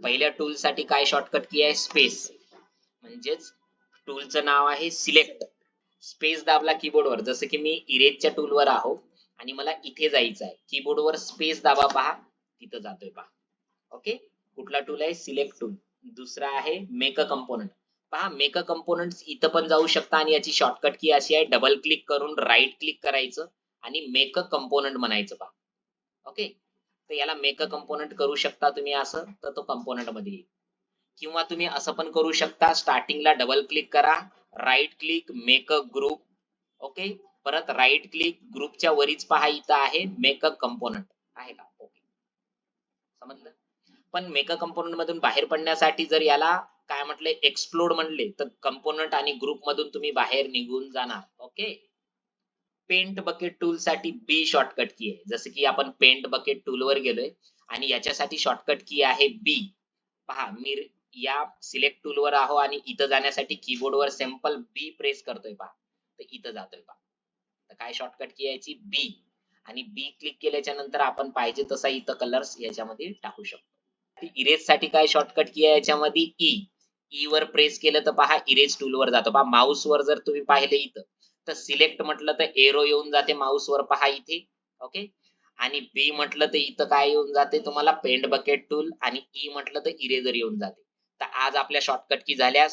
पहिल्या टूल साठी काय शॉर्टकट की आहे? स्पेस म्हणजेच टूलचं नाव आहे सिलेक्ट स्पेस दाबला कीबोर्डवर जसं की मी इरेजच्या टूलवर आहो आणि मला इथे जायचं आहे. कीबोर्डवर स्पेस दाबा पहा. तिथं जातोय पहा. ओके कुठला टूल आहे? सिलेक्ट टूल दुसरा आहे मेक अ कंपोनंट पहा मेक अ कंपोनंट इथं पण जाऊ शकता आणि याची शॉर्टकट की अशी आहे. डबल क्लिक करून राईट क्लिक करायचं आणि मेक अ कंपोनंट म्हणायचं पहा. ओके तर याला मेक अ कंपोनंट करू शकता तुम्ही असं तर तो कंपोनंटमध्ये येईल. किंवा तुम्ही असं पण करू शकता स्टार्टिंगला डबल क्लिक करा right click make a group okay परत राईट क्लिक ग्रुपच्या वरीच पहा इथं आहे मेक अ कंपोनंट आहे का? ओके समजलं? पण मेक अ कंपोनंट मधून बाहेर पडण्यासाठी जर याला काय म्हटले एक्सप्लोड म्हणले तर कंपोनंट आणि ग्रुप मधून तुम्ही बाहेर निघून जाणार ओके पेंट बकेट टूल साठी बी शॉर्टकट की आहे. जसं की आपण पेंट बकेट टूल वर गेलोय आणि याच्यासाठी शॉर्टकट की आहे बी पहा मी या सिलेक्ट टूल वर आहो आणि इथं जाण्यासाठी keyboard were simple B press करतोय पहा. तर इथं जातोय पहा. तर काय शॉर्टकट की याची बी आणि बी क्लिक केल्याच्यानंतर आपण पाहिजे तसा इथं कलर्स याच्यामध्ये टाकू शकतो. इरेजसाठी काय शॉर्टकट की आहे याच्यामध्ये ई ई वर प्रेस केलं तर पहा इरेज टूल वर जातो. पहा माऊस वर जर तुम्ही पाहिले इथं तर सिलेक्ट म्हटलं तर एरो येऊन जाते माऊस वर. पहा इथे. ओके आणि बी म्हटलं तर इथं काय येऊन जाते तुम्हाला पेंट बकेट टूल आणि ई म्हटलं तर इरेजर येऊन जाते. तर आज आपल्या शॉर्टकट की झाल्या